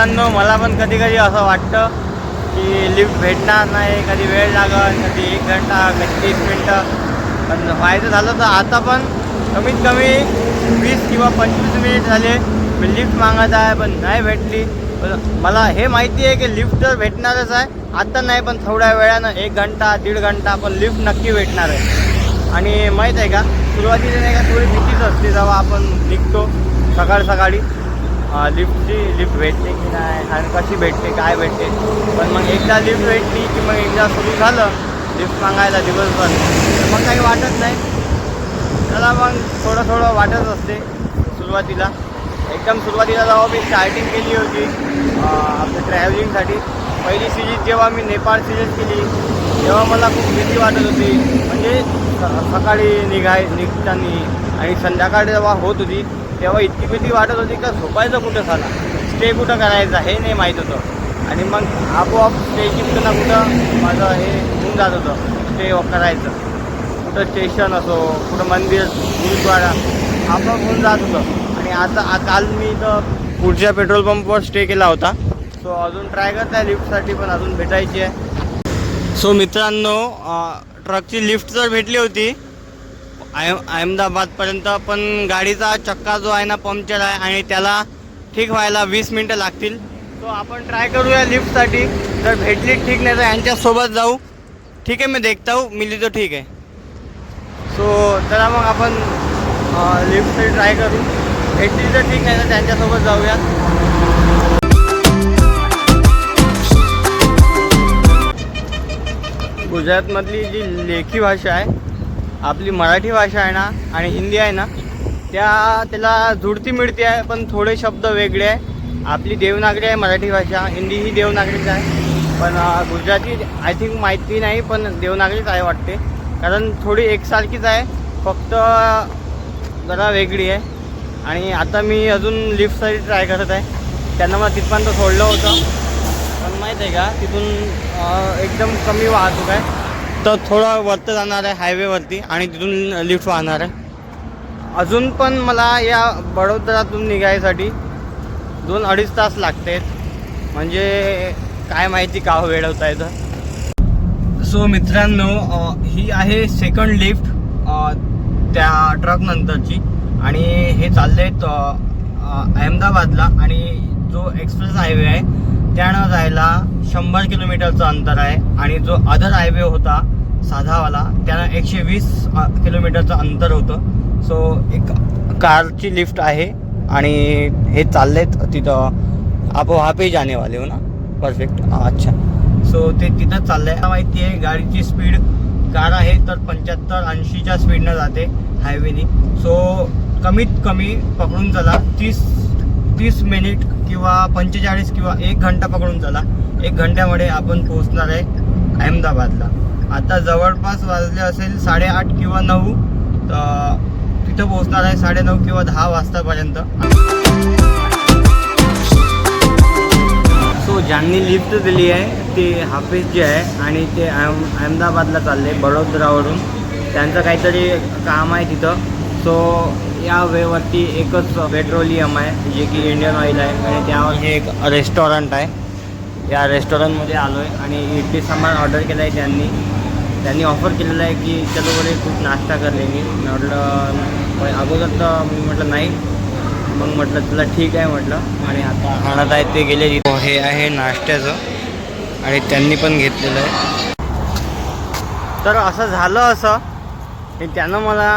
मित्रांनो मला पण कधी कधी असं वाटतं की लिफ्ट भेटणार नाही कधी वेळ लागल कधी एक घंटा कधी तीस मिनटं. पण व्हायचं झालं तर आता पण कमीत कमी वीस किंवा पंचवीस मिनिट झाले मी लिफ्ट मागत आहे पण नाही भेटली. मला हे माहिती आहे की लिफ्ट तर भेटणारच आहे. आता नाही पण थोड्या वेळानं एक घंटा दीड घंटा पण लिफ्ट नक्की भेटणार आहे. आणि माहीत आहे का सुरुवातीला नाही का थोडी भीतीच असते जेव्हा आपण निघतो सकाळ सकाळी लिफ्टची लिफ्ट भेटते की नाही आणि कशी भेटते काय भेटते. पण मग एकदा लिफ्ट भेटली की मग एकदा सुरू झालं लिफ्ट मागायला दिवसभर. मग काही वाटत नाही. त्याला मग थोडं थोडं वाटत असते सुरुवातीला. एकदम सुरुवातीला जेव्हा मी स्टार्टिंग केली होती आपल्या ट्रॅव्हलिंगसाठी पहिली सिरीज जेव्हा मी नेपाळ सिरीज केली तेव्हा मला खूप भीती वाटत होती. म्हणजे सकाळी निघाय निघताना आणि संध्याकाळी जेव्हा होत होती तेव्हा इतकी भीती वाटत होती का झोपायचं कुठं झाला? स्टे कुठं करायचा हे नाही माहीत होतं. आणि मग आपोआप स्टेची कुठं ना कुठं माझं हे होऊन जात होतं. स्टे करायचं. कुठं स्टेशन असो कुठं मंदिर गुरुद्वारा आपोआप होऊन जात होतं. आणि आता काल मी इथं पुढच्या पेट्रोल पंपवर स्टे केला होता. सो अजून ट्राय करत आहे लिफ्टसाठी पण अजून भेटायची आहे. सो मित्रांनो ट्रकची लिफ्ट तर भेटली होती आय अहमदाबादपर्यंत पण गाडीचा चक्का जो आहे ना पंक्चर आहे आणि त्याला ठीक व्हायला वीस मिनटं लागतील. तो आपण ट्राय करूया लिफ्टसाठी. जर भेटली ठीक नाही तर यांच्यासोबत जाऊ. ठीक आहे मी देखता हूँ. मिली तो ठीक आहे. सो चला मग आपण लिफ्टसाठी ट्राय करू. भेटली तर ठीक नाही तर त्यांच्यासोबत जाऊया. गुजरातमधली जी लेखी भाषा आहे आपली मराठी भाषा आहे ना आणि हिंदी आहे ना त्या त्याला जुडती मिळते आहे पण थोडे शब्द वेगळे आहे. आपली देवनागरी आहे मराठी भाषा हिंदी ही देवनागरीच आहे. पण गुजराती आय थिंक माहिती नाही पण देवनागरीच आहे वाटते. कारण थोडी एकसारखीच आहे फक्त जरा वेगळी आहे. आणि आता मी अजून लिफ्टसाठी ट्राय करत आहे. त्यांना मला तिथपर्यंत सोडलं होतं. पण माहीत आहे का तिथून एकदम कमी वाहतूक आहे. तर थोडं वरतं जाणार आहे हायवेवरती आणि तिथून लिफ्ट वाहणार आहे. अजून पण मला या बडोदरातून निघायसाठी दोन अडीच तास लागतात म्हणजे काय माहिती का वेळ होता येतं. सो मित्रांनो ही आहे सेकंड लिफ्ट त्या ट्रकनंतरची आणि हे चालले आहेत अहमदाबादला. आणि जो एक्सप्रेस हायवे आहे त्यानं जायला शंभर किलोमीटरचं अंतर आहे. आणि जो अदर हायवे होता साधावाला त्यानं एकशे वीस किलोमीटरचं अंतर होतं. सो एक कारची लिफ्ट आहे. आणि हे चाललेत तिथं. आपोआपही जाणेवाले जाने वाले हो ना? परफेक्ट अच्छा. सो ते तिथं चाललंय. मला माहिती आहे गाडीची स्पीड कार आहे तर पंच्याहत्तर ऐंशीच्या स्पीडनं जाते हायवेनी सो कमीत कमी पकडून चला तीस तीस मिनिट किंवा पंचेचाळीस किंवा एक घंटा पकडून चला. एक घंट्यामध्ये आपण पोहोचणार आहे अहमदाबादला. आता जवळपास वाजले असेल साडेआठ किंवा नऊ. तर तिथं पोहोचणार आहे साडेनऊ किंवा दहा वाजतापर्यंत. सो ज्यांनी लिफ्ट दिली आहे ते हाफिज जे आहे आणि ते अहम अहमदाबादला चालले बडोदरावरून. त्यांचं काहीतरी काम आहे तिथं. सो या वेवरती एकच पेट्रोलियम आहे जे की इंडियन ऑइल आहे आणि त्यावर हे एक रेस्टॉरंट आहे. या रेस्टॉरंटमध्ये आलो आहे आणि इडली सामान ऑर्डर केला आहे त्यांनी. त्यांनी ऑफर केलेलं आहे की चलो बोले खूप नाश्ता करले मी म्हटलं पण अगोदर तर मी म्हटलं नाही. मग म्हटलं तुला ठीक आहे म्हटलं. आणि आता आणत आहे ते गेले हे आहे नाश्त्याचं आणि त्यांनी पण घेतलेलं आहे. तर असं झालं असं. की त्यानं मला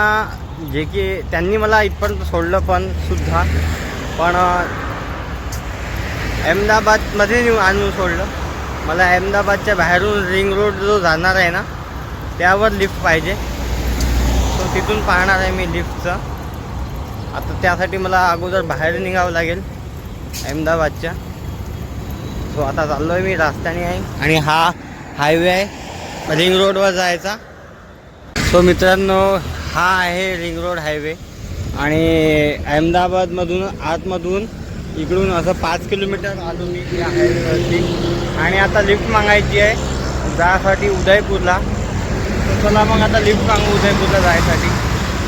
जे की त्यांनी मला इथपर्यंत सोडलं पण सुद्धा. पण अहमदाबादमध्ये नेऊन आणून सोडलं. मला अहमदाबादच्या बाहेरून रिंग रोड जो जाणार आहे ना त्यावर लिफ्ट पाहिजे. तो तिथून पाहणार आहे मी लिफ्टचं. आता त्यासाठी मला अगोदर बाहेर निघावं लागेल अहमदाबादच्या. सो आता चाललो आहे मी रस्त्याने आहे. आणि हा हायवे आहे रिंग रोडवर जायचा. सो मित्रांनो हा आहे रिंग रोड हायवे आणि अहमदाबादमधून आतमधून इकडून असं पाच किलोमीटर आलो मी या हायवेवरती आणि आता लिफ्ट मागायची आहे जायसाठी उदयपूरला. तर चला मग आता लिफ्ट मागू उदयपूरला जायसाठी.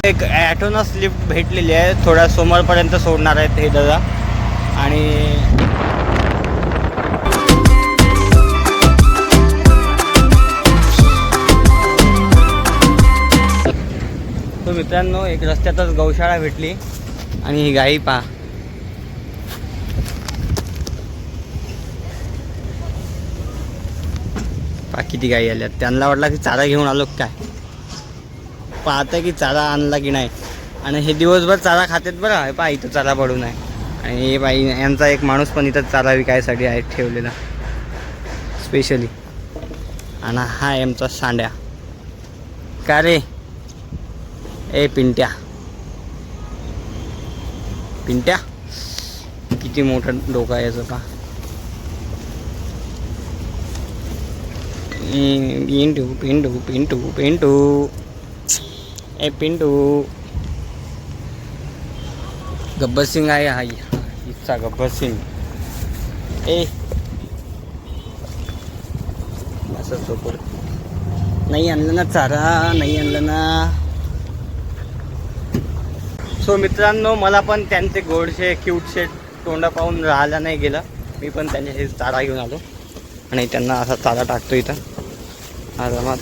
एक ॲटोनस लिफ्ट भेटलेली आहे. थोड्या समोरपर्यंत सोडणार आहेत हे दादा. आणि मित्रांनो एक रस्त्यातच गौशाळा भेटली आणि ही गाई पहा. पा किती गाई आल्या त्यांना वाटला की चारा घेऊन आलो काय? पाहतं की चारा आणला की नाही. आणि हे दिवसभर चारा खातात बरं. हे पा इथं चारा पडून आहे. आणि हे बाई यांचा एक माणूस पण इथं चारा विकायसाठी आहे ठेवलेला. स्पेशली आणि हा आमचा सांड्या. का रे? ए पिंट्या. पिंट्या? किती मोठं डोकं आहे याचं का पिंटू पिंटू पिंटू पिंटू. ए पिंटू. गब्बर सिंग आहे हा हिचा गब्बर सिंग. ए. असं चोपड नाही आणलं ना चारा नाही आणलं ना. सो मित्रांनो मला पण त्यांचे गोडशे क्यूटशे तोंड पाहून राहायला नाही गेलं. मी पण त्यांच्याशी चारा घेऊन आलो. आणि त्यांना असा चारा टाकतो इथं. आरामात.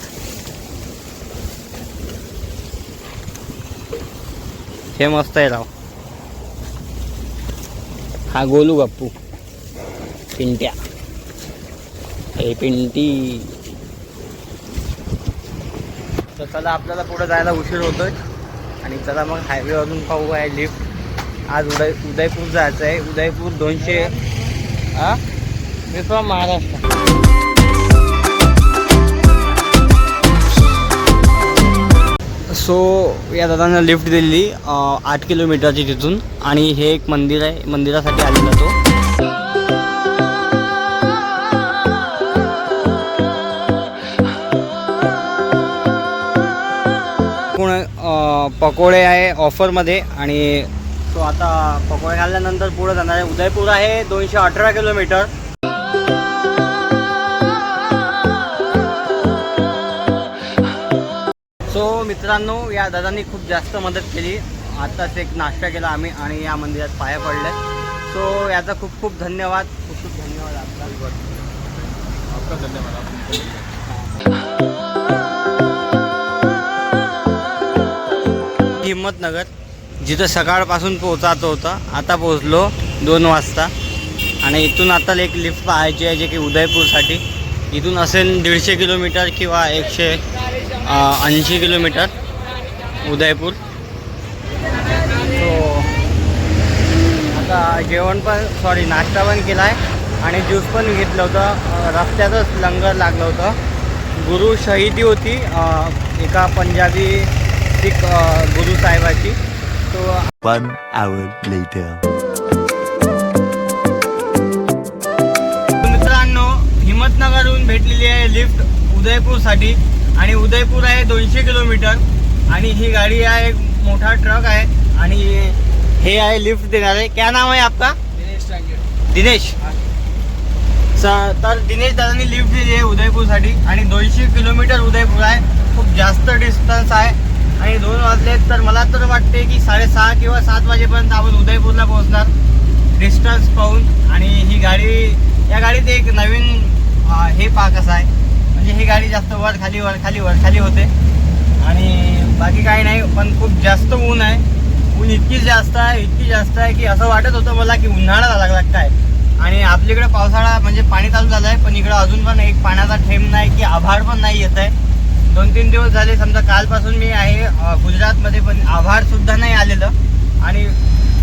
हे मस्त आहे राव. हा गोलू गप्पू. पिंट्या. हे पिंटी. तर चला आपल्याला पुढे जायला उशीर होतोय. आणि चला मग हायवेवरून पाहू आहे लिफ्ट आज उदय उदयपूर जायचं आहे उदयपूर दोनशे हा मी फ्रॉम महाराष्ट्र. सो या दादांना लिफ्ट दिलेली आठ किलोमीटरची तिथून. आणि हे एक मंदिर आहे. मंदिरासाठी आलेला तो. पकोडे आहे ऑफरमध्ये आणि तो आता पकोडे खाल्ल्यानंतर पुढे जाणार आहे. उदयपूर आहे दोनशे अठरा किलोमीटर. सो मित्रांनो या दादांनी खूप जास्त मदत केली. आत्ताच एक नाश्ता केला आम्ही आणि या मंदिरात पाया पडले. सो याचा खूप खूप धन्यवाद. खूप खूप धन्यवाद आपला. धन्यवाद आप हिम्मतनगर जिथं सकाळपासून पोहोचायचं होतं आता पोहोचलो दोन वाजता. आणि इथून आता एक लिफ्ट पाहायची आहे जे की उदयपूरसाठी. इथून असेल दीडशे किलोमीटर किंवा एकशे ऐंशी किलोमीटर उदयपूर. तो आता जेवण पण सॉरी नाश्ता पण केला आहे आणि ज्यूस पण घेतलं होतं. रस्त्यातच लंगर लागलं होतं. गुरु शहीदी होती एका पंजाबी अं, गुरु साहेबाची. तो One hour later. मित्रांनो हिम्मतनगरहून भेटलेली आहे लिफ्ट उदयपूरसाठी आणि उदयपूर आहे दोनशे किलोमीटर. आणि ही गाडी आहे एक मोठा ट्रक आहे आणि हे आहे लिफ्ट देणार. आहे क्या नाव आहे आपका? दिनेश स- तर दिनेश दादांनी लिफ्ट दिली आहे उदयपूरसाठी आणि दोनशे किलोमीटर उदयपूर आहे. खूप जास्त डिस्टन्स आहे. आणि दोन वाजलेत तर मला तर वाटते की साडेसहा किंवा सात वाजेपर्यंत आपण उदयपूरला पोहोचणार. डिस्टन्स पाहून. आणि ही गाडी या गाडीत एक नवीन हे पाक असा आहे. म्हणजे ही गाडी जास्त वर खाली वर खाली वर खाली होते. आणि बाकी काही नाही पण खूप जास्त ऊन आहे. ऊन इतकी जास्त आहे इतकी जास्त आहे की असं वाटत होतं मला की उन्हाळा लागला आहे आणि आपल्याकडे पावसाळा म्हणजे पाणी चालू झालं आहे पण इकडं अजून पण एक पाण्याचा थेंब नाही की आभाळ पण नाही येत आहे दोन तीन दिवस झाले समजा कालपासून मी आहे गुजरातमध्ये पण आभार सुद्धा नाही आलेलं. आणि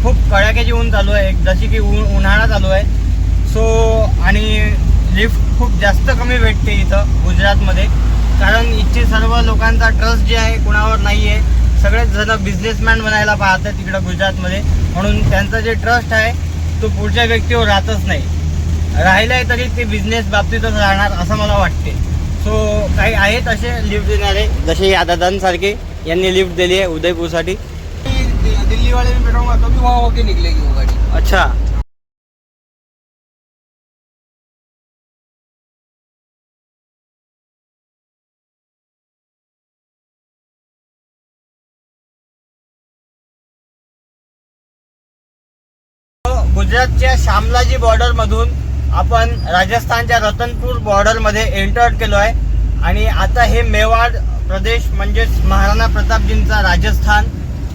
खूप कडाक्याची ऊन चालू आहे जशी की ऊन उन्हाळा चालू आहे. सो आणि लिफ्ट खूप जास्त कमी भेटते इथं गुजरातमध्ये. कारण इथचे सर्व लोकांचा ट्रस्ट जे आहे कुणावर नाही आहे सगळेच जण बिझनेसमॅन बनायला पाहतात तिकडं गुजरातमध्ये. म्हणून त्यांचा जे ट्रस्ट आहे तो पुढच्या व्यक्तीवर राहतच नाही. राहिलाय तरी ते बिझनेस बाबतीतच राहणार असं मला वाटते सो काही आहेत असे लिफ्ट देणारे जसे या दादांसारखे यांनी लिफ्ट दिली आहे उदयपूरसाठी. दिल्ली वाले में बैठाऊंगा तो भी वहाँ होके निकलेगी वो गाड़ी अच्छा. गुजरातच्या शामलाजी बॉर्डर मधून आपण राजस्थानच्या रतनपूर बॉर्डरमध्ये एंटर केलो आहे आणि आता हे मेवाड प्रदेश म्हणजेच महाराणा प्रतापजींचा राजस्थान.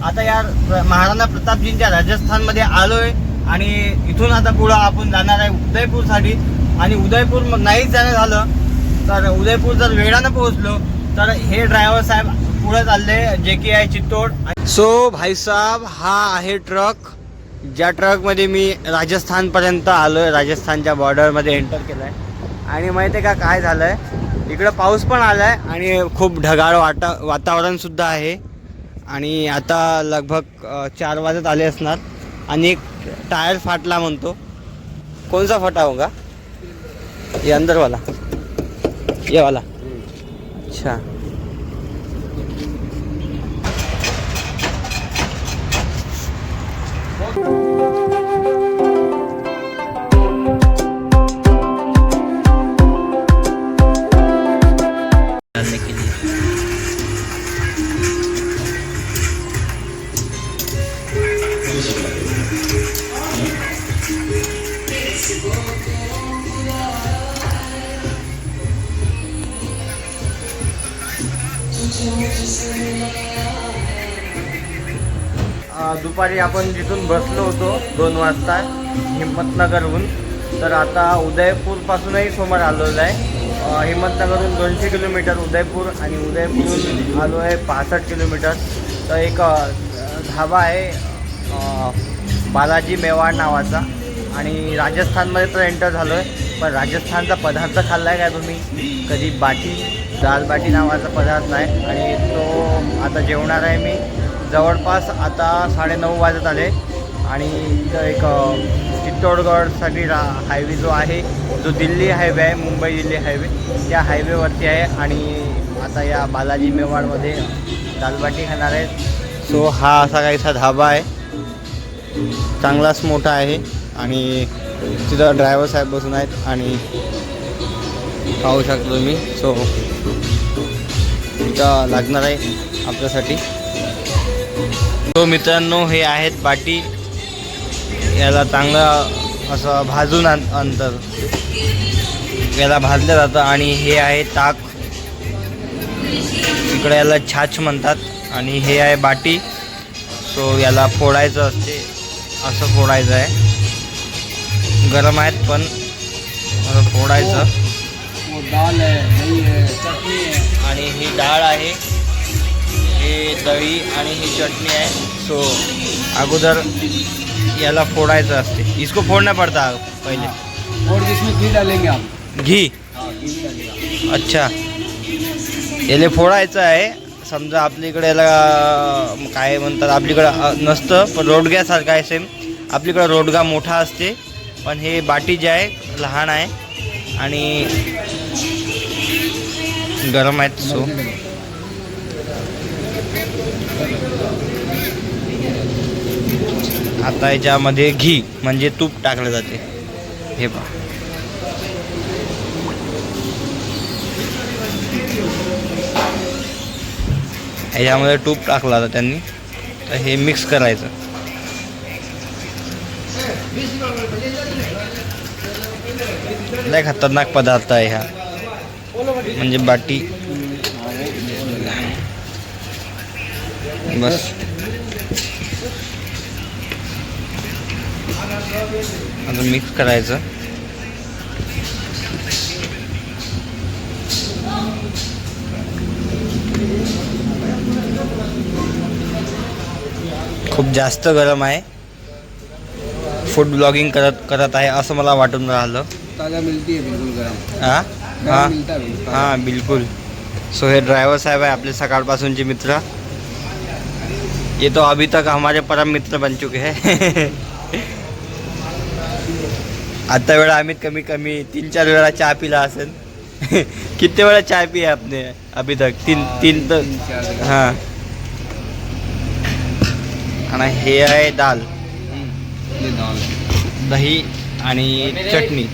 आता या महाराणा प्रतापजींच्या राजस्थानमध्ये आलोय. आणि इथून आता पुढं आपण जाणार आहे उदयपूरसाठी. आणि उदयपूर मग नाहीच जाणं झालं. तर उदयपूर जर वेळानं पोहोचलो तर हे ड्रायव्हर साहेब पुढे चालले जे की आहे चित्तोड. सो भाईसाहेब हा आहे ट्रक ज्या ट्रकमध्ये मी राजस्थानपर्यंत आलो आहे राजस्थानच्या बॉर्डरमध्ये एंटर केलं आहे आणि माहिती आहे का काय झालं आहे इकडं पाऊस पण आला आहे आणि खूप ढगाळ वाटा वातावरणसुद्धा आहे. आणि आता लगभग चार वाजत आले असणार. आणि एक टायर फाटला म्हणतो. कोणचा फटा होगा? ये अंदरवाला. ये वाला. अच्छा. 주세요. दुपारी आपण जिथून बसलो होतो दोन वाजता हिंमतनगरहून तर आता उदयपूरपासूनही समोर आलेलो आहे. हिंमतनगरहून दोनशे किलोमीटर उदयपूर आणि उदयपूरहून आलो आहे पासष्ट किलोमीटर. तर एक धाबा आहे बालाजी मेवाड नावाचा. आणि राजस्थानमध्ये तर एंटर झालो आहे पण राजस्थानचा पदार्थ खाल्ला आहे का तुम्ही? कधी बाटी दाल बाटी नावाचा पदार्थ नाही. आणि तो आता जेवणार आहे मी. जवळपास आता साडेनऊ वाजत आले आणि इथं एक चित्तौडगडसाठी चित्तोडगडसाठी रा हायवे जो आहे जो दिल्ली हायवे आहे मुंबई दिल्ली हायवे त्या हायवेवरती आहे आणि आता या बालाजी मेवाडमध्ये दालबाटी खाणार आहे सो हा असा काहीसा धाबा आहे. चांगलाच मोठा आहे आणि तिथं ड्रायव्हर साहेब बसून आहेत आणि पाहू शकतो तुम्ही सो इथं लागणार आहे आपल्यासाठी. तो मित्रांनो हे आहेत बाटी याला चांगलं असं भाजून अंतर याला भाजलं जातं आणि हे आहे ताक. इकडे याला छाछ म्हणतात आणि हे आहे बाटी. सो याला फोडायचं असते. असं फोडायचं आहे. गरम आहेत पण असं फोडायचं. आणि ही डाळ आहे. हे दही आणि ही चटणी आहे. सो अगोदर याला फोडायचं असते. इसको फोडना पडता पहिले. और जिसमें घी डालेंगे आप. घी? हाँ घी भी डालेंगे अच्छा. याला फोडायचं आहे. समजा आपल्याकडे याला काय म्हणतात आपलीकडं अं, नसतं पण रोडग्यासारखं आहे सेम आपलीकडं रोडगा मोठा असते पण हे बाटी जे आहे लहान आहे. आणि गरम आहेत सो आता याच्यामध्ये घी म्हणजे तूप टाकलं जाते. हे पहा. याच्यामध्ये तूप टाकला होता त्यांनी. तर हे मिक्स करायचं. लय खतरनाक पदार्थ आहे हा. म्हणजे बाटी. बस. आता मिक्स करायचं. खूप जास्त गरम आहे. फूड ब्लॉगिंग करत करत आहे असं मला वाटून राहिलं. है? हां? हां है। हां बिलकुल. सो हे ड्रायव्हर साहेब आहे आपले सकाळपासूनचे मित्र. ये तो अभी तक हमारे परम मित्र बन चुके हैं. आता वेळा आम्ही कमी कमी तीन चार वेळा चहा पिला असेल. किती वेळा चहा पिया आपने अभी तक तीन तीन तर। हां. आणि हे आहे दाल. है। दही आणि चटणी.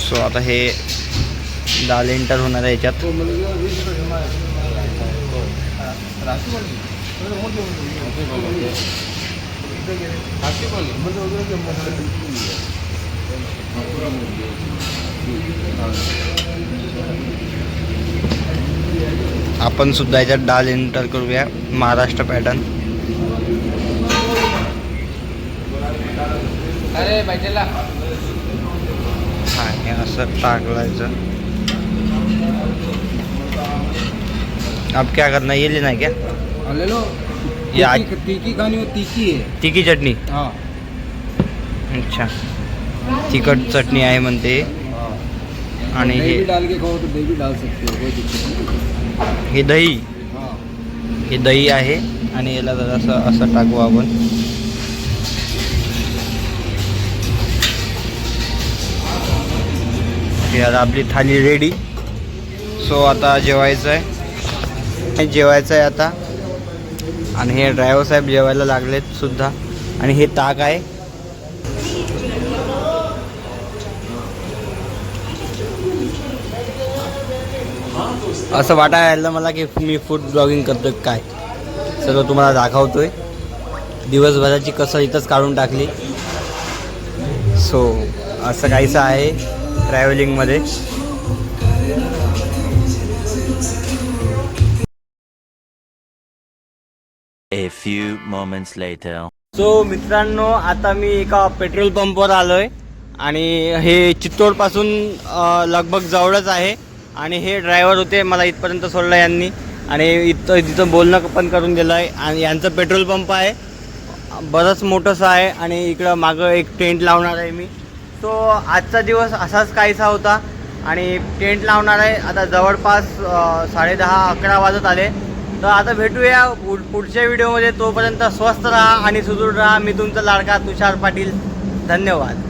सो आता हे दाल एंटर होणार आहे याच्यात. आपण सुद्धा याच्यात डाल एंटर करूया. महाराष्ट्र पॅटर्न. अरे हा हे असं टाकलायचं. अब क्या करना ये लेना है क्या? ले लो। ये आज- तीखी तीखी खानी हो तीखी है। तिखी चटणी हाँ। अच्छा। तिखट चटणी आहे म्हणते। आणि दही भी हे डाल के खाओ तो दही भी डाल सकते हो कोई दिक्कत नहीं। हे दही? हाँ। हे दही आहे आणि याला जरासं असं टाकू आपण. हे आता आपली थाली रेडी सो आता जेवायचं आहे. हे जेवायचं आहे आता. आणि हे ड्रायव्हर साहेब जेवायला लागलेत सुद्धा. आणि हे ताक आहे. असं वाटायला मला की मी फूड ब्लॉगिंग करतोय काय? सगळं तुम्हाला दाखवतोय. दिवसभराची कसं इथंच काढून टाकली. सो असं काहीसं आहे ट्रॅव्हलिंगमध्ये A few moments later. So मित्रांनो आता मी एका पेट्रोल पंपवर आलोय आणि हे चित्तोडपासून पासून लगभग जवळच आहे. आणि हे ड्रायव्हर होते मला इथपर्यंत सोडलं यांनी. आणि इथं तिथं बोलणं पण करून दिलं आहे आणि यांचं पेट्रोल पंप आहे. बरंच मोठंसं आहे आणि इकडं मागं एक टेंट लावणार आहे मी. सो आजचा दिवस असाच काहीसा होता. आणि टेंट लावणार आहे. आता जवळपास साडेदहा अकरा वाजत आले. तर आता भेटूया पुढच्या व्हिडिओमध्ये तोपर्यंत स्वस्त राहा आणि सुदृढ राहा. मी तुमचा लाडका तुषार पाटील. धन्यवाद.